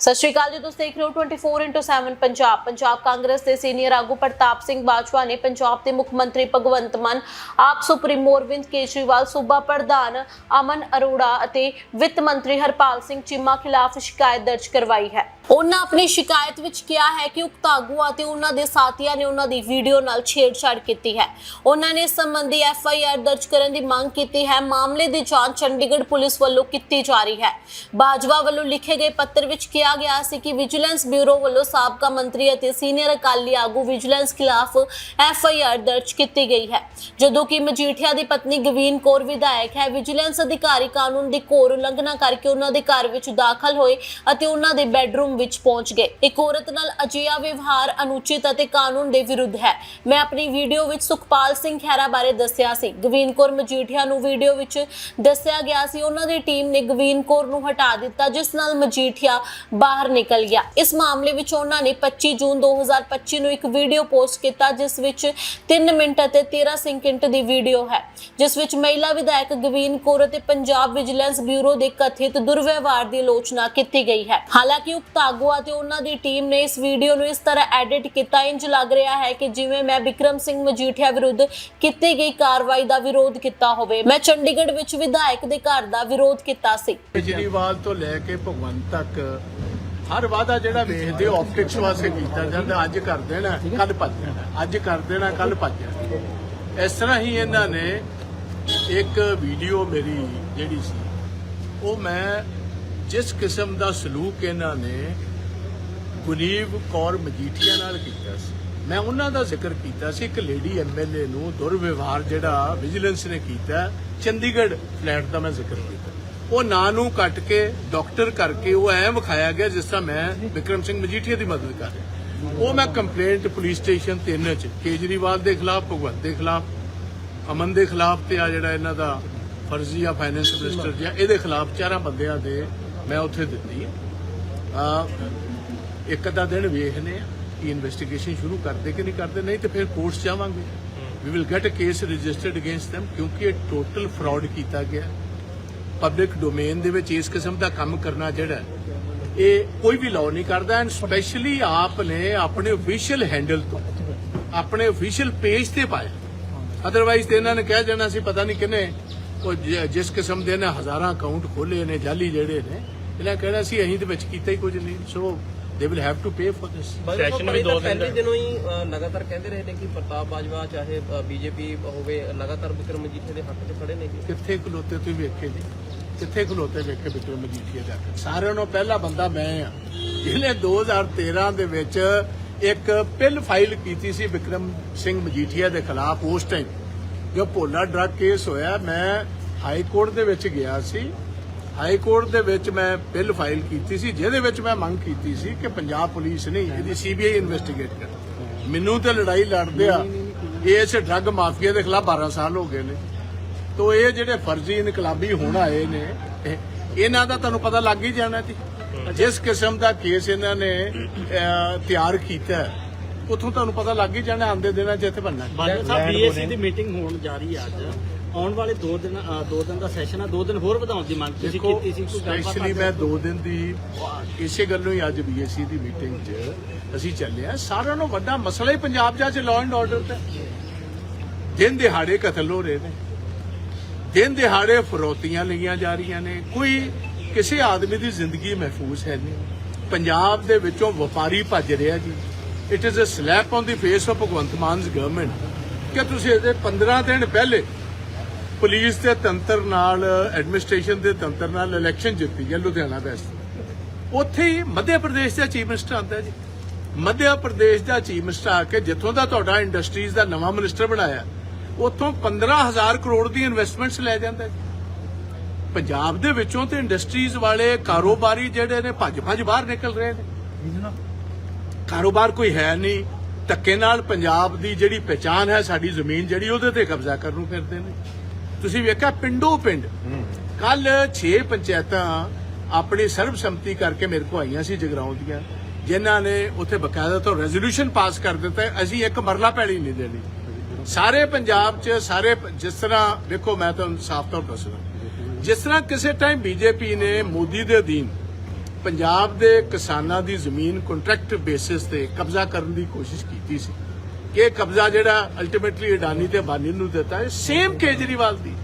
ਸਤਿ ਸ਼੍ਰੀ ਅਕਾਲ ਜੀ, ਤੁਸੀਂ ਦੇਖ ਰਹੇ ਹੋ 24/7 ਪੰਜਾਬ। ਪੰਜਾਬ ਕਾਂਗਰਸ ਦੇ ਸੀਨੀਅਰ ਆਗੂ ਪ੍ਰਤਾਪ ਸਿੰਘ ਬਾਜਵਾ ਨੇ ਪੰਜਾਬ ਦੇ ਮੁੱਖ ਮੰਤਰੀ ਭਗਵੰਤ ਮਾਨ, ਆਪ ਸੁਪਰੀਮੋ ਅਰਵਿੰਦ ਕੇਜਰੀਵਾਲ, ਸੂਬਾ ਪ੍ਰਧਾਨ ਅਮਨ ਅਰੋੜਾ ਅਤੇ ਵਿੱਤ ਮੰਤਰੀ ਹਰਪਾਲ ਸਿੰਘ ਚੀਮਾ ਖਿਲਾਫ ਸ਼ਿਕਾਇਤ ਦਰਜ ਕਰਵਾਈ ਹੈ। ਉਹਨਾਂ ਆਪਣੀ ਸ਼ਿਕਾਇਤ ਵਿੱਚ ਕਿਹਾ ਹੈ ਕਿ ਉਕਤ ਆਗੂਆਂ ਅਤੇ ਉਹਨਾਂ ਦੇ ਸਾਥੀਆਂ ਨੇ ਉਹਨਾਂ ਦੀ ਵੀਡੀਓ ਨਾਲ ਛੇੜਛਾੜ ਕੀਤੀ ਹੈ। ਉਹਨਾਂ ਨੇ ਇਸ ਸੰਬੰਧੀ ਐਫ ਆਈ ਆਰ ਦਰਜ ਕਰਨ ਦੀ ਮੰਗ ਕੀਤੀ ਹੈ। ਮਾਮਲੇ ਦੀ ਜਾਂਚ ਚੰਡੀਗੜ੍ਹ ਪੁਲਿਸ ਵੱਲੋਂ ਕੀਤੀ ਜਾ ਰਹੀ ਹੈ। ਬਾਜਵਾ ਵੱਲੋਂ ਲਿਖੇ ਗਏ ਪੱਤਰ ਵਿੱਚ ਕਿਹਾ ਕਿਹਾ ਗਿਆ ਸੀ ਕਿ ਵਿਜੀਲੈਂਸ ਬਿਊਰੋ ਵੱਲੋਂ ਸਾਬਕਾ ਮੰਤਰੀ ਅਤੇ ਸੀਨੀਅਰ ਅਕਾਲੀ ਆਗੂ ਵਿਜੀਲੈਂਸ ਖਿਲਾਫ ਐਫ ਆਈ ਆਰ ਦਰਜ ਕੀਤੀ ਗਈ ਹੈ। ਜਦੋਂ ਕਿ ਮਜੀਠੀਆ ਦੀ ਪਤਨੀ ਗਵੀਨ ਕੌਰ ਵਿਧਾਇਕ ਹੈ, ਵਿਜੀਲੈਂਸ ਅਧਿਕਾਰੀ ਕਾਨੂੰਨ ਦੀ ਘੋਰ ਉਲੰਘਣਾ ਕਰਕੇ ਉਹਨਾਂ ਦੇ ਘਰ ਵਿੱਚ ਦਾਖਲ ਹੋਏ ਅਤੇ ਉਹਨਾਂ ਦੇ ਬੈੱਡਰੂਮ ਵਿੱਚ ਪਹੁੰਚ ਗਏ। ਇੱਕ ਔਰਤ ਨਾਲ ਅਜਿਹਾ ਵਿਵਹਾਰ ਅਨੁਚਿਤ ਅਤੇ ਕਾਨੂੰਨ ਦੇ ਵਿਰੁੱਧ ਹੈ। ਮੈਂ ਆਪਣੀ ਵੀਡੀਓ ਵਿੱਚ ਸੁਖਪਾਲ ਸਿੰਘ ਖਹਿਰਾ ਬਾਰੇ ਦੱਸਿਆ ਸੀ। ਗਵੀਨ ਕੌਰ ਮਜੀਠੀਆ ਨੂੰ ਵੀਡੀਓ ਵਿੱਚ ਦੱਸਿਆ ਗਿਆ ਸੀ। ਉਹਨਾਂ ਦੀ ਟੀਮ ਨੇ ਗਵੀਨ ਕੌਰ ਨੂੰ ਹਟਾ ਦਿੱਤਾ, ਜਿਸ ਨਾਲ ਮਜੀਠੀਆ ਬਾਹਰ ਨਿਕਲ ਗਿਆ। ਇਸ ਮਾਮਲੇ ਵਿੱਚ ਉਹਨਾਂ ਨੇ 25 ਜੂਨ 2025 ਨੂੰ ਇੱਕ ਵੀਡੀਓ ਪੋਸਟ ਕੀਤਾ, ਜਿਸ ਵਿੱਚ 3 ਮਿੰਟ ਅਤੇ 13 ਸੈਕਿੰਡ ਦੀ ਵੀਡੀਓ ਹੈ। ਜਿਸ ਵਿੱਚ ਮਹਿਲਾ ਵਿਧਾਇਕ ਗਵੀਨ ਕੌਰ ਅਤੇ ਪੰਜਾਬ ਵਿਜੀਲੈਂਸ ਬਿਊਰੋ ਦੇ ਕਥਿਤ ਦੁਰਵਿਵਹਾਰ ਦੀ ਆਲੋਚਨਾ ਕੀਤੀ ਗਈ ਹੈ। ਹਾਲਾਂਕਿ ਉਕਤ ਆਗੂ ਅਤੇ ਉਹਨਾਂ ਦੀ ਟੀਮ ਨੇ ਇਸ ਵੀਡੀਓ ਨੂੰ ਇਸ ਤਰ੍ਹਾਂ ਐਡਿਟ ਕੀਤਾ। ਇੰਜ ਲੱਗ ਰਿਹਾ ਹੈ ਕਿ ਜਿਵੇਂ ਮੈਂ ਵਿਕਰਮ ਸਿੰਘ ਮਜੀਠੀਆ ਵਿਰੁੱਧ ਕੀਤੀ ਗਈ ਕਾਰਵਾਈ ਦਾ ਵਿਰੋਧ ਕੀਤਾ ਹੋਵੇ। ਮੈਂ ਚੰਡੀਗੜ੍ਹ ਵਿੱਚ ਵਿਧਾਇਕ ਦੇ ਘਰ ਦਾ ਵਿਰੋਧ ਕੀਤਾ ਸੀ। ਕੇਜਰੀਵਾਲ ਤੋਂ ਲੈ ਕੇ ਭਗਵੰਤ ਤੱਕ ਹਰ ਵਾਦਾ ਜਿਹੜਾ ਵੇਖਦੇ ਹੋ ਆਪਟਿਕਸ ਵਾਸਤੇ ਕੀਤਾ ਜਾਂਦਾ ਅੱਜ ਕਰ ਦੇਣਾ ਕੱਲ ਭੱਜ ਜਾਣਾ ਅੱਜ ਕਰ ਦੇਣਾ ਕੱਲ ਭੱਜ ਜਾਣਾ। ਇਸ ਤਰ੍ਹਾਂ ਹੀ ਇਹਨਾਂ ਨੇ ਇੱਕ ਵੀਡੀਓ ਮੇਰੀ ਜਿਹੜੀ ਸੀ ਉਹ ਮੈਂ ਜਿਸ ਕਿਸਮ ਦਾ ਸਲੂਕ ਇਹਨਾਂ ਨੇ ਗੁਨੀਵ ਕੌਰ ਮਜੀਠੀਆ ਨਾਲ ਕੀਤਾ ਸੀ ਮੈਂ ਉਹਨਾਂ ਦਾ ਜ਼ਿਕਰ ਕੀਤਾ ਸੀ ਇੱਕ ਲੇਡੀ ਐਮਐਲਏ ਨੂੰ ਦੁਰਵਿਵਹਾਰ ਜਿਹੜਾ ਵਿਜੀਲੈਂਸ ਨੇ ਕੀਤਾ ਚੰਡੀਗੜ੍ਹ ਫਲੈਟ ਦਾ ਮੈਂ ਜ਼ਿਕਰ ਕੀਤਾ। ਉਹ ਨਾਂ ਨੂੰ ਕੱਟ ਕੇ ਡਾਕਟਰ ਕਰਕੇ ਉਹ ਐ ਵਿਖਾਇਆ ਗਿਆ ਜਿਸ ਤਰ੍ਹਾਂ ਮੈਂ ਵਿਕਰਮ ਸਿੰਘ ਮਜੀਠੀਆ ਦੀ ਮਦਦ ਕਰ ਰਿਹਾ। ਉਹ ਮੈਂ ਕੰਪਲੇਂਟ ਪੁਲਿਸ ਸਟੇਸ਼ਨ 3 ਚ, ਕੇਜਰੀਵਾਲ ਦੇ ਖਿਲਾਫ, ਭਗਵੰਤ ਦੇ ਖਿਲਾਫ, ਅਮਨ ਦੇ ਖਿਲਾਫ ਤੇ ਆ ਜਿਹੜਾ ਇਹਨਾਂ ਦਾ ਫਰਜ਼ੀ ਆ ਫਾਈਨੈਂਸ ਮਿਨਿਸਟਰ ਜਿਹਾ ਇਹਦੇ ਖਿਲਾਫ ਚਾਰਾਂ ਬੰਦਿਆਂ ਦੇ ਮੈਂ ਉੱਥੇ ਦਿੱਤੀ ਆ। ਇੱਕ ਅੱਧਾ ਦਿਨ ਵੇਖਨੇ ਆ ਕਿ ਇਨਵੈਸਟੀਗੇਸ਼ਨ ਸ਼ੁਰੂ ਕਰਦੇ ਕਿ ਨਹੀਂ ਕਰਦੇ, ਨਹੀਂ ਤੇ ਫਿਰ ਕੋਰਟਸ ਜਾਵਾਂਗੇ। We will get a case registered against them ਕਿਉਂਕਿ ਇਹ ਟੋਟਲ ਫਰਾਡ ਕੀਤਾ ਗਿਆ। ਪਬਲਿਕ ਡੋਮੇਨ ਦੇ ਵਿੱਚ ਇਸ ਕਿਸਮ ਦਾ ਕੰਮ ਕਰਨਾ ਜਿਹੜਾ ਇਹ ਕੋਈ ਵੀ ਲਾਅ ਨਹੀਂ ਕਰਦਾ ਐਂਡ ਸਪੈਸ਼ਲੀ ਆਪ ਨੇ ਆਪਣੇ ਅਫੀਸ਼ੀਅਲ ਹੈਂਡਲ ਤੋਂ ਆਪਣੇ ਅਫੀਸ਼ੀਅਲ ਪੇਜ ਤੇ ਪਾਇਆ। ਅਦਰਵਾਈਜ਼ ਤੇ ਇਹਨਾਂ ਨੇ ਕਹਿ ਜਾਣਾ ਸੀ ਪਤਾ ਨਹੀਂ ਕਿਨੇ ਉਹ ਜਿਸ ਕਿਸਮ ਦੇ ਨੇ ਹਜ਼ਾਰਾਂ ਅਕਾਊਂਟ ਖੋਲੇ ਨੇ ਜਾਲੀ ਜਿਹੜੇ ਨੇ ਇਹਨਾਂ ਕਹਿਣਾ ਸੀ ਅਸੀਂ ਦੇ ਵਿੱਚ ਕੀਤਾ ਹੀ ਕੁਝ ਨਹੀਂ so they will have to pay for this session ਵੀ ਦੋ ਦਿਨ ਪਹਿਲੇ ਦਿਨੋਂ ਹੀ ਲਗਾਤਾਰ ਕਹਿੰਦੇ ਰਹੇ ਨੇ ਕਿ ਪ੍ਰਤਾਪ ਬਾਜਵਾ ਚਾਹੇ ਬੀਜੇਪੀ ਹੋਵੇ ਲਗਾਤਾਰ ਵਿਕਰਮ ਮਜੀਠੀਆ ਦੇ ਹੱਕ 'ਚ ਖੜੇ ਨੇ। ਕਿੱਥੇ ਖਲੋਤੇ ਤੁਸੀਂ ਵੇਖੇ ਜੀ? ਕਿੱਥੇ ਖਲੋਤੇ ਵੇਖੇ ਵਿਕਰਮ ਮਜੀਠੀਆ ਜਾ ਕੇ। ਸਾਰਿਆਂ ਨੂੰ ਪਹਿਲਾ ਬੰਦਾ ਮੈਂ ਆ। ਜਿਹਨੇ 2013 ਦੇ ਵਿੱਚ ਇੱਕ ਪਿਲ ਫਾਈਲ ਕੀਤੀ ਸੀ ਵਿਕਰਮ ਸਿੰਘ ਮਜੀਠੀਆ ਦੇ ਖਿਲਾਫ ਉਸ ਟਾਈਮ ਜੋ ਭੋਲਾ ਡਰੱਗ ਕੇਸ ਹੋਇਆ ਮੈਂ ਹਾਈ ਕੋਰਟ ਦੇ ਵਿੱਚ ਗਿਆ ਸੀ। ਹਾਈ ਕੋਰਟ ਦੇ ਵਿੱਚ ਮੈਂ ਬਿੱਲ ਫਾਈਲ ਕੀਤੀ ਸੀ ਜਿਹਦੇ ਵਿੱਚ ਮੈਂ ਮੰਗ ਕੀਤੀ ਸੀ ਕਿ ਪੰਜਾਬ ਪੁਲਿਸ ਨੇ ਇਹਦੀ ਸੀਬੀਆਈ ਇਨਵੈਸਟੀਗੇਟ ਕਰੇ। ਮੈਨੂੰ ਤੇ ਲੜਾਈ ਲੜਦੇ ਆ ਇਸ ਡਰੱਗ ਮਾਫੀਆ ਦੇ ਖਿਲਾਫ 12 ਸਾਲ ਹੋ ਗਏ ਨੇ। ਤੋ ਇਹ ਜਿਹੜੇ ਫਰਜ਼ੀ ਇਨਕਲਾਬੀ ਹੁਣ ਆਏ ਨੇ ਇਹ- ਇਹਨਾਂ ਦਾ ਤੁਹਾਨੂੰ ਪਤਾ ਲੱਗ ਹੀ ਜਾਣਾ ਸੀ ਜਿਸ ਕਿਸਮ ਦਾ ਕੇਸ ਇਹਨਾਂ ਨੇ ਤਿਆਰ ਕੀਤਾ ਉੱਥੋਂ ਤੁਹਾਨੂੰ ਪਤਾ ਲੱਗ ਹੀ ਜਾਣਾ ਆਂਦੇ ਦਿਨਾਂ ਚ ਇੱਥੇ ਬੰਨਾ ਬਾਜਵਾ ਸਾਹਿਬ ਬੀਐਸਸੀ ਦੀ ਮੀਟਿੰਗ ਹੋਣ ਜਾ ਰਹੀ ਹੈ ਅੱਜ। ਆਉਣ ਵਾਲੇ 2 ਦਿਨ ਅ, ਦੋ ਦਿਨ ਦਾ ਸੈਸ਼ਨ ਆ 2 ਦਿਨ ਹੋਰ ਵਧਾਉਣ ਦੀ ਮੰਗ ਤੁਸੀਂ ਕੀਤੀ ਸੀ ਕੋਈ ਗੱਲਬਾਤ ਸਪੈਸ਼ਲੀ ਮੈਂ 2 ਦਿਨ ਦੀ ਇਸੇ ਗੱਲੋਂ ਹੀ ਅੱਜ ਬੀਐਸਸੀ ਦੀ ਮੀਟਿੰਗ 'ਚ ਅਸੀਂ ਚੱਲੇ ਆ ਸਾਰਿਆਂ ਨੂੰ ਵੱਡਾ ਮਸਲਾ ਹੀ ਪੰਜਾਬ 'ਚ ਲਾਅ ਐਂਡ ਆਰਡਰ ਤੇ। ਦਿਨ ਦਿਹਾੜੇ ਕਤਲ ਹੋ ਰਹੇ ਨੇ। ਦਿਨ ਦਿਹਾੜੇ ਫਰੋਤੀਆਂ ਲਈਆਂ ਜਾ ਰਹੀਆਂ ਨੇ। ਕੋਈ ਕਿਸੇ ਆਦਮੀ ਦੀ ਜ਼ਿੰਦਗੀ ਮਹਿਫੂਜ਼ ਹੈ ਨਹੀਂ। ਪੰਜਾਬ ਦੇ ਵਿੱਚੋਂ ਵਪਾਰੀ ਭੱਜ ਰਿਹਾ ਜੀ। It is a slap on the face of Bhagwant Mann's government ਕਿ ਤੁਸੀਂ ਇਹਦੇ 15 ਦਿਨ ਪਹਿਲੇ ਪੁਲਿਸ ਦੇ ਤੰਤਰ ਨਾਲ ਐਡਮਿਨਿਸਟ੍ਰੇਸ਼ਨ ਦੇ ਤੰਤਰ ਨਾਲ ਇਲੈਕਸ਼ਨ ਜਿੱਤੀ ਹੈ ਲੁਧਿਆਣਾ ਵੈਸਟ ਉੱਥੇ ਹੀ ਮੱਧ ਪ੍ਰਦੇਸ਼ ਦਾ ਚੀਫ ਮਿਨਿਸਟਰ ਆਂਦਾ ਜੀ। ਮੱਧ ਪ੍ਰਦੇਸ਼ ਦਾ ਚੀਫ ਮਿਨਿਸਟਰ ਆ ਕੇ ਜਿੱਥੋਂ ਦਾ ਤੁਹਾਡਾ ਇੰਡਸਟਰੀਜ਼ ਦਾ ਨਵਾਂ ਮਿਨਿਸਟਰ ਬਣਾਇਆ। ਉੱਥੋਂ 15000 ਕਰੋੜ ਦੀ ਇਨਵੈਸਟਮੈਂਟਸ ਲੈ ਜਾਂਦਾ ਜੀ ਪੰਜਾਬ ਦੇ ਵਿੱਚੋਂ ਤੇ ਇੰਡਸਟਰੀਜ਼ ਵਾਲੇ ਕਾਰੋਬਾਰੀ ਜਿਹੜੇ ਨੇ ਭੱਜ ਭੱਜ ਬਾਹਰ ਨਿਕਲ ਰਹੇ ਨੇ। ਕਾਰੋਬਾਰ ਕੋਈ ਹੈ ਨਹੀਂ। ਧੱਕੇ ਨਾਲ ਪੰਜਾਬ ਦੀ ਜਿਹੜੀ ਪਛਾਣ ਹੈ, ਸਾਡੀ ਜ਼ਮੀਨ ਜਿਹੜੀ ਉਹਦੇ ਤੇ ਕਬਜ਼ਾ ਕਰਨ ਨੂੰ ਫਿਰਦੇ ਨੇ। ਤੁਸੀਂ ਵੇਖਿਆ ਪਿੰਡੋ ਪਿੰਡ। ਕੱਲ 6 ਪੰਚਾਇਤਾਂ ਆਪਣੀ ਸਰਬਸੰਮਤੀ ਕਰਕੇ ਮੇਰੇ ਕੋ ਆਈਆਂ ਸੀ ਜਗਰਾਉਂ ਦੀਆਂ, ਜਿਨ੍ਹਾਂ ਨੇ ਉੱਥੇ ਬਕਾਇਦਾ ਤੋਂ ਰੈਜ਼ੋਲੂਸ਼ਨ ਪਾਸ ਕਰ ਦਿੱਤਾ ਅਸੀਂ ਇੱਕ ਮਰਲਾ ਪੈਲੀ ਨਹੀਂ ਦੇਣੀ। ਸਾਰੇ ਪੰਜਾਬ 'ਚ, ਸਾਰੇ ਜਿਸ ਤਰ੍ਹਾਂ, ਦੇਖੋ, ਮੈਂ ਤੁਹਾਨੂੰ ਸਾਫ਼ ਤੌਰ ਦੱਸਦਾ। ਜਿਸ ਤਰ੍ਹਾਂ ਕਿਸੇ ਟਾਈਮ ਬੀਜੇਪੀ ਨੇ ਮੋਦੀ ਦੇ ਅਧੀਨ ਪੰਜਾਬ ਦੇ ਕਿਸਾਨਾਂ ਦੀ ਜ਼ਮੀਨ ਕੰਟਰੈਕਟ ਬੇਸਿਸ ਤੇ ਕਬਜ਼ਾ ਕਰਨ ਦੀ ਕੋਸ਼ਿਸ਼ ਕੀਤੀ ਸੀ ਕਿ ਇਹ ਕਬਜ਼ਾ ਜਿਹੜਾ ਅਲਟੀਮੇਟਲੀ ਅਡਾਨੀ ਤੇ ਬਾਨੀ ਨੂੰ ਦਿੱਤਾ ਹੈ ਸੇਮ ਕੇਜਰੀਵਾਲ ਦੀ।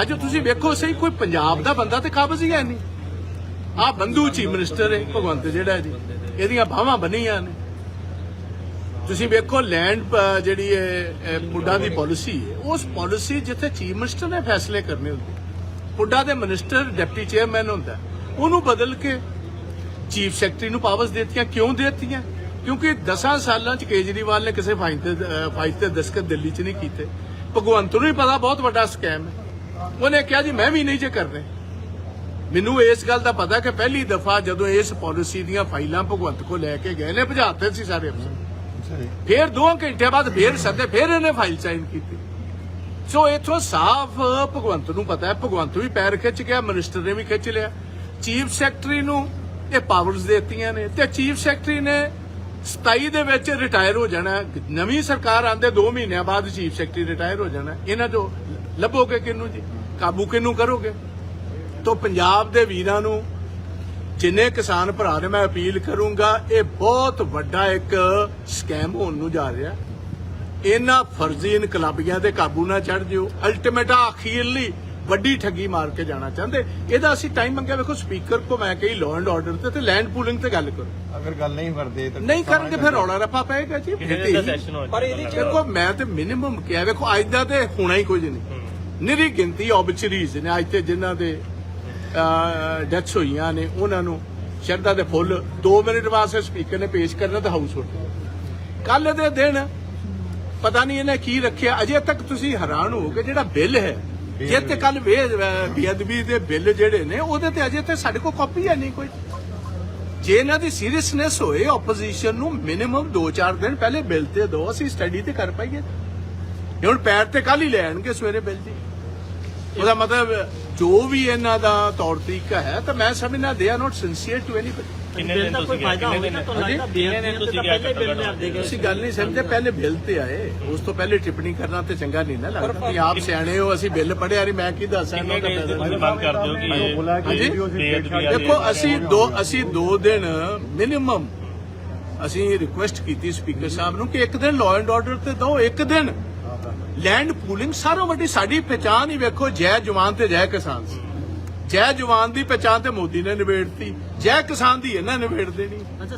ਅੱਜ ਤੁਸੀਂ ਵੇਖੋ, ਸਹੀ, ਕੋਈ ਪੰਜਾਬ ਦਾ ਬੰਦਾ ਤੇ ਕਾਬਜ਼ ਹੀ ਹੈ ਨਹੀਂ। ਆ ਬੰਧੂ ਚੀਫ ਮਿਨਿਸਟਰ ਹੈ, ਭਗਵੰਤ ਜਿਹੜਾ ਜੀ, ਇਹਦੀਆਂ ਬਾਹਾਂ ਬੰਨੀਆਂ ਨੇ। ਤੁਸੀਂ ਵੇਖੋ ਲੈਂਡ ਜਿਹੜੀ ਹੈ ਪੁੱਡਾ ਦੀ ਪਾਲਿਸੀ ਹੈ ਉਸ ਪਾਲਿਸੀ ਜਿੱਥੇ ਚੀਫ ਮਿਨਿਸਟਰ ਨੇ ਫੈਸਲੇ ਕਰਨੇ ਹੁੰਦੇ ਪੁੱਡਾ ਦੇ ਮਿਨਿਸਟਰ ਡਿਪਟੀ ਚੇਅਰਮੈਨ ਹੁੰਦਾ ਉਹਨੂੰ ਬਦਲ ਕੇ ਚੀਫ ਸੈਕਟਰੀ ਨੂੰ ਪਾਵਰਸ ਦਿੱਤੀਆਂ ਕਿਉਂ ਦਿੱਤੀਆਂ? ਕਿਉਂਕਿ 10 ਸਾਲਾਂ ਚ ਕੇਜਰੀਵਾਲ ਨੇ ਕਿਸੇ ਫਾਈਲ ਤੇ ਅਹ, ਫਾਈਲ ਤੇ ਦਸਤਖਤ ਦਿੱਲੀ ਚ ਨਹੀਂ ਕੀਤੇ। ਭਗਵੰਤ ਨੂੰ ਵੀ ਪਤਾ ਬਹੁਤ ਵੱਡਾ ਸਕੈਮ ਹੈ। ਉਹਨੇ ਕਿਹਾ ਜੀ ਮੈਂ ਵੀ ਨਹੀਂ ਜੇ ਕਰਨੇ। ਮੈਨੂੰ ਇਸ ਗੱਲ ਦਾ ਪਤਾ ਕਿ ਪਹਿਲੀ ਦਫਾ ਜਦੋਂ ਇਸ ਪਾਲਿਸੀ ਦੀਆਂ ਫਾਈਲਾਂ ਭਗਵੰਤ ਕੋ ਲੈ ਕੇ ਗਏ ਨੇ ਭਜਾਤੇ ਸੀ ਸਾਰੇ ਅਫਸਰ। ਫਿਰ 2 ਘੰਟੇ ਬਾਅਦ ਫਿਰ ਸੱਦੇ, ਫਿਰ ਇਹਨੇ ਫਾਈਲ ਸਾਈਨ ਕੀਤੀ। ਸੋ ਇਥੋਂ ਸਾਫ਼ ਭਗਵੰਤ ਨੂੰ ਪਤਾ ਹੈ, ਭਗਵੰਤ ਵੀ ਪੈਰ ਖਿੱਚ ਗਿਆ ਮਿਨਿਸਟਰ ਨੇ ਵੀ ਖਿੱਚ ਲਿਆ। ਚੀਫ ਸੈਕਟਰੀ ਨੂੰ ਇਹ ਪਾਵਰਸ ਦਿੱਤੀਆਂ ਨੇ ਤੇ ਚੀਫ ਸੈਕਟਰੀ ਨੇ 27 ਦੇ ਵਿੱਚ ਰਿਟਾਇਰ ਹੋ ਜਾਣਾ ਨਵੀਂ ਸਰਕਾਰ ਆਂਦੇ 2 ਮਹੀਨਿਆਂ ਬਾਅਦ ਚੀਫ ਸੈਕਟਰੀ ਰਿਟਾਇਰ ਹੋ ਜਾਣਾ ਇਹਨਾਂ ਤੋਂ ਲੱਭੋਗੇ ਕਿਹਨੂੰ ਜੀ? ਕਾਬੂ ਕਿਹਨੂੰ ਕਰੋਗੇ? ਤੋਂ ਪੰਜਾਬ ਦੇ ਵੀਰਾਂ ਨੂੰ ਜਿੰਨੇ ਕਿਸਾਨ ਭਰਾ ਨੇ ਮੈਂ ਅਪੀਲ ਕਰੂੰਗਾ ਇਹ ਬਹੁਤ ਵੱਡਾ ਇੱਕ ਸਕੈਮ ਹੋਣ ਨੂੰ ਜਾ ਰਿਹਾ। ਇਹਨਾਂ ਫਰਜ਼ੀ ਇਨਕਲਾਬੀਆਂ ਦੇ ਕਾਬੂ ਨਾ ਚੜ ਜਿਓ। ਅਲਟੀਮੇਟਾ ਅਖੀਰਲੀ ਵੱਡੀ ਠੱਗੀ ਮਾਰ ਕੇ ਜਾਣਾ ਚਾਹੁੰਦੇ। ਇਹਦਾ ਅਸੀਂ ਟਾਈਮ ਮੰਗਿਆ ਵੇਖੋ ਸਪੀਕਰ ਕੋ ਮੈਂ ਕਹੀ ਲਾਅ ਐਂਡ ਆਰਡਰ ਤੇ ਤੇ ਲੈਂਡ ਪੂਲਿੰਗ ਤੇ ਗੱਲ ਕਰੋ। ਅਗਰ ਗੱਲ ਨਹੀਂ ਕਰਦੇ ਤਾਂ ਨਹੀਂ ਕਰਨਗੇ ਫਿਰ ਰੌਲਾ ਰੱਪਾ ਪਏਗਾ ਜੀ। ਤੇ। ਪਰ ਇਹਦੇ ਚ ਦੇਖੋ ਮੈਂ ਤੇ ਮਿਨੀਮਮ ਕਿਹਾ ਵੇਖੋ ਅੱਜ ਦਾ ਤੇ ਹੋਣਾ ਹੀ ਕੁਝ ਨਹੀਂ। ਨਿਰੀ ਗਿਣਤੀ ਆਬਚਰੀਜ਼ ਨੇ ਅੱਜ ਤੇ ਜਿਨ੍ਹਾਂ ਦੇ ਡੈਥਸ ਹੋਈਆਂ ਨੇ ਉਹਨਾਂ ਨੂੰ ਸ਼ਰਧਾ ਦੇ ਫੁੱਲ 2 ਮਿੰਟ ਵਾਸਤੇ ਸਪੀਕਰ ਨੇ ਪੇਸ਼ ਕਰਨਾ ਤਾਂ ਹਾਊਸ ਹੋਲਡ ਕੱਲ ਦੇ ਦਿਨ ਪਤਾ ਨਹੀਂ ਇਹਨੇ ਕੀ ਰੱਖਿਆ ਅਜੇ ਤੱਕ ਤੁਸੀਂ ਹੈਰਾਨ ਹੋਗੇ ਜਿਹੜਾ ਬਿੱਲ ਹੈ। ਜੇ ਤੇ ਕੱਲ ਬੇਅਦਬੀ ਦੇ ਬਿੱਲ ਜਿਹੜੇ ਨੇ ਉਹਦੇ ਤੇ ਅਜੇ ਤੇ ਸਾਡੇ ਕੋਲ ਕਾਪੀ ਹੈ ਨਹੀਂ ਕੋਈ। ਜੇ ਇਹਨਾਂ ਦੀ ਸੀਰੀਅਸਨੈਸ ਹੋਏ ਆਪੋਜੀਸ਼ਨ ਨੂੰ ਮਿਨੀਮਮ 2-4 ਦਿਨ ਪਹਿਲੇ ਬਿੱਲ ਤੇ ਦੋ ਅਸੀਂ ਸਟੱਡੀ ਤੇ ਕਰ ਪਾਈਏ। ਹੁਣ ਪੈਰ ਤੇ ਕੱਲ ਹੀ ਲੈਣਗੇ ਸਵੇਰੇ ਬਿੱਲ ਜੀ। ਉਹਦਾ ਮਤਲਬ ਜੋ ਵੀ ਇਹਨਾਂ ਦਾ ਤੌਰ ਤਰੀਕਾ ਹੈ ਤਾਂ ਮੈਂ ਸਮਝਦਾ they are not sincere to anybody bill ਦਾ ਕੋਈ ਫਾਇਦਾ ਹੋਵੇਗਾ ਤਾਂ ਲੱਗਦਾ ਬੇਅਦਬੀ ਤੇ ਤਾਂ ਪਹਿਲੇ ਬਿੱਲ ਲਿਆਂਦੇ ਗਏ ਤੁਸੀਂ ਗੱਲ ਨਹੀਂ ਸਮਝਦੇ ਪਹਿਲੇ ਬਿੱਲ ਤੇ ਆਏ। ਉਸ ਤੋਂ ਪਹਿਲੇ ਟਿੱਪਣੀ ਕਰਨਾ ਤੇ ਚੰਗਾ ਨਹੀਂ ਨਾ ਲੱਗਦਾ। ਤੁਸੀਂ ਆਪ ਸਿਆਣੇ ਹੋ ਅਸੀਂ ਬਿੱਲ ਪੜਿਆ ਨਹੀਂ ਮੈਂ ਕੀ ਦੱਸ ਤੁਸੀਂ ਮੰਗ ਕਰਦੇ ਹੋ ਕਿ ਇਹ ਦੇਖੋ ਅਸੀਂ ਦੋ ਅਸੀਂ ਦੋ ਦਿਨ ਮਿਨੀਮਮ ਅਸੀਂ ਰਿਕੁਐਸਟ ਕੀਤੀ ਸਪੀਕਰ ਸਾਹਿਬ ਨੂੰ ਕਿ ਇੱਕ ਦਿਨ ਲਾਅ ਐਂਡ ਆਰਡਰ ਤੇ ਦੋ ਇੱਕ ਦਿਨ। ਲੈਂਡ ਪੂਲਿੰਗ ਸਾਰਾ ਵੱਡੀ ਸਾਡੀ ਪਛਾਣ ਹੀ ਵੇਖੋ ਜੈ ਜਵਾਨ ਤੇ ਜੈ ਕਿਸਾਨ ਸੀ। ਜੈ ਜਵਾਨ ਦੀ ਪਛਾਣ ਤੇ ਮੋਦੀ ਨੇ ਨਿਬੇੜਤੀ। ਜੈ ਕਿਸਾਨ ਦੀ ਇਹਨਾਂ ਨਿਬੇੜ ਦੇਣੀ ਅੱਛਾ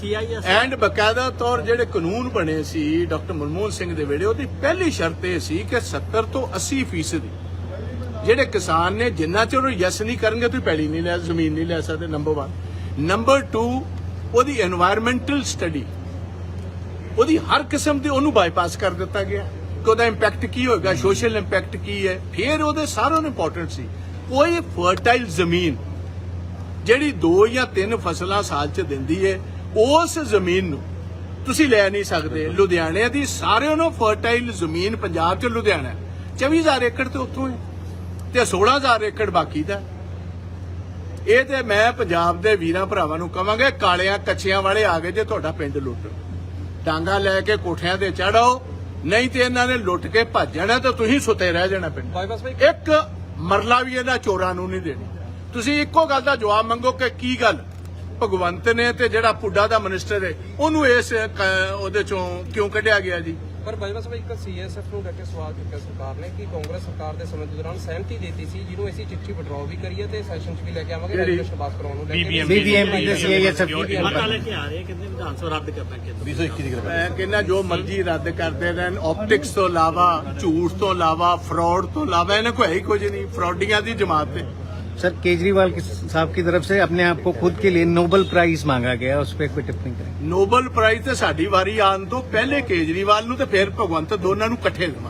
ਸੀਆਈਐਸ ਐਂਡ ਬਕਾਇਦਾ ਤੌਰ ਜਿਹੜੇ ਕਾਨੂੰਨ ਬਣੇ ਸੀ ਡਾਕਟਰ ਮਨਮੋਹਨ ਸਿੰਘ ਦੇ ਵੇਲੇ ਉਹਦੀ ਪਹਿਲੀ ਸ਼ਰਤ ਇਹ ਸੀ ਕਿ 70 ਤੋਂ 80% ਜਿਹੜੇ ਕਿਸਾਨ ਨੇ ਜਿੰਨਾ ਚਿਰ ਉਹ ਯਸ ਨਹੀਂ ਕਰਨਗੇ ਤੁਸੀਂ ਪੈਲੀ ਨਹੀਂ ਲੈ ਜ਼ਮੀਨ ਨਹੀਂ ਲੈ ਸਕਦੇ ਨੰਬਰ 1 ਨੰਬਰ 2 ਉਹਦੀ এনवायरमेंटਲ ਸਟੱਡੀ ਉਹਦੀ ਹਰ ਕਿਸਮ ਦੀ ਉਹਨੂੰ ਬਾਈਪਾਸ ਕਰ ਦਿੱਤਾ ਗਿਆ। ਕਿ ਉਹਦਾ ਇੰਪੈਕਟ ਕੀ ਹੋਏਗਾ ਸੋਸ਼ਲ ਇੰਪੈਕਟ ਕੀ ਹੈ? ਫਿਰ ਉਹਦੇ ਸਾਰਿਆਂ ਨੂੰ ਇੰਪੋਰਟੈਂਟ ਸੀ। ਕੋਈ ਫਰਟਾਈਲ ਜ਼ਮੀਨ ਜਿਹੜੀ ਦੋ ਜਾਂ ਤਿੰਨ ਫਸਲਾਂ ਸਾਲ ਚ ਦਿੰਦੀ ਹੈ ਉਸ ਜ਼ਮੀਨ ਨੂੰ ਤੁਸੀਂ ਲੈ ਨਹੀਂ ਸਕਦੇ। ਲੁਧਿਆਣੇ ਦੀ ਸਾਰਿਆਂ ਨੂੰ ਫਰਟਾਈਲ ਜ਼ਮੀਨ ਪੰਜਾਬ ਚ ਲੁਧਿਆਣਾ ਹੈ। 24000 ਏਕੜ ਤੇ ਉੱਥੋਂ ਹੈ ਤੇ 16000 ਏਕੜ ਬਾਕੀ ਦਾ ਇਹ ਤੇ ਮੈਂ ਪੰਜਾਬ ਦੇ ਵੀਰਾਂ ਭਰਾਵਾਂ ਨੂੰ ਕਵਾਂਗੇ ਕਾਲਿਆਂ ਕੱਚਿਆਂ ਵਾਲੇ ਆ ਗਏ ਜੇ ਤੁਹਾਡਾ ਪਿੰਡ ਲੁੱਟ। ਡਾਂਗਾ ਲੈ ਕੇ ਕੋਠਿਆਂ ਤੇ ਚੜਾਓ ਨਹੀਂ ਤੇ ਇਹਨਾਂ ਨੇ ਲੁੱਟ ਕੇ ਭੱਜ ਜਾਣਾ ਤੇ ਤੁਸੀਂ ਸੁੱਤੇ ਰਹਿ ਜਾਣਾ ਪਿੰਡ। ਬਾਈਪਾਸ ਭਾਈ ਇੱਕ ਮਰਲਾ ਵੀ ਇਹਨਾਂ ਚੋਰਾਂ ਨੂੰ ਨਹੀਂ ਦੇਣੀ। ਤੁਸੀਂ ਇੱਕੋ ਗੱਲ ਦਾ ਜਵਾਬ ਮੰਗੋ ਕਿ ਕੀ ਗੱਲ? ਭਗਵੰਤ ਨੇ ਤੇ ਜਿਹੜਾ ਪੁੱਡਾ ਦਾ ਮਿਨਿਸਟਰ ਹੈ ਉਹਨੂੰ ਇਸ ਉਹਦੇ ਚੋਂ ਕਿਉਂ ਕੱਢਿਆ ਗਿਆ ਜੀ? ਪਰ ਬਾਈਪਾਸ ਭਾਈ ਇੱਕ ਸੀਐਸਐਫ ਨੂੰ ਲੈ ਕੇ ਸਵਾਲ ਚੁੱਕਿਆ ਸਰਕਾਰ ਨੇ ਕਿ ਕਾਂਗਰਸ ਸਰਕਾਰ ਦੇ ਸਮੇਂ ਦੇ ਦੌਰਾਨ ਸਹਿਮਤੀ ਦਿੱਤੀ ਸੀ ਜਿਹਨੂੰ ਅਸੀਂ ਚਿੱਠੀ ਵਿਡਰਾਅ ਵੀ ਕਰੀਏ ਤੇ ਸੈਸ਼ਨ 'ਚ ਵੀ ਲੈ ਕੇ ਆਵਾਂਗੇ ਕਿਹੜੀ? ਰੈਜੂਲੇਸ਼ਨ ਪਾਸ ਕਰਾਉਣ ਨੂੰ ਲੈ ਕੇ CISF ਮਤਾ ਲੈ ਕੇ ਆ ਰਹੇ ਕਹਿੰਦੇ ਵਿਧਾਨ ਸਭਾ ਰੱਦ ਕਰਨਾ ਕਹਿੰਦੇ 221 ਦੀ ਗੱਲ ਮੈਂ ਕਹਿੰਦਾ ਜੋ ਮਰਜ਼ੀ ਰੱਦ ਕਰਦੇ ਰਹਿਣ ਆਪਟਿਕਸ ਤੋਂ ਇਲਾਵਾ ਝੂਠ ਤੋਂ ਇਲਾਵਾ ਫਰਾਡ ਤੋਂ ਇਲਾਵਾ ਇਹਨਾਂ ਕੋਈ ਹੈ ਹੀ ਕੁਝ ਨਹੀਂ ਫਰਾਡੀਆਂ ਦੀ ਜਮਾਤ ਤੇ। सर केजरीवाल की- साहब की तरफ से अपने आप को खुद के लिए नोबल प्राइज मांगा गया उस पर कोई टिप्पणी करें ਨੋਬਲ ਪ੍ਰਾਈਜ਼ ਤੇ ਸਾਡੀ ਵਾਰੀ ਆਉਣ ਤੋਂ ਪਹਿਲੇ ਕੇਜਰੀਵਾਲ ਨੂੰ ਤੇ ਫਿਰ ਭਗਵੰਤ ਦੋਨਾਂ ਨੂੰ ਇਕੱਠੇ ਦੇਵਾਂ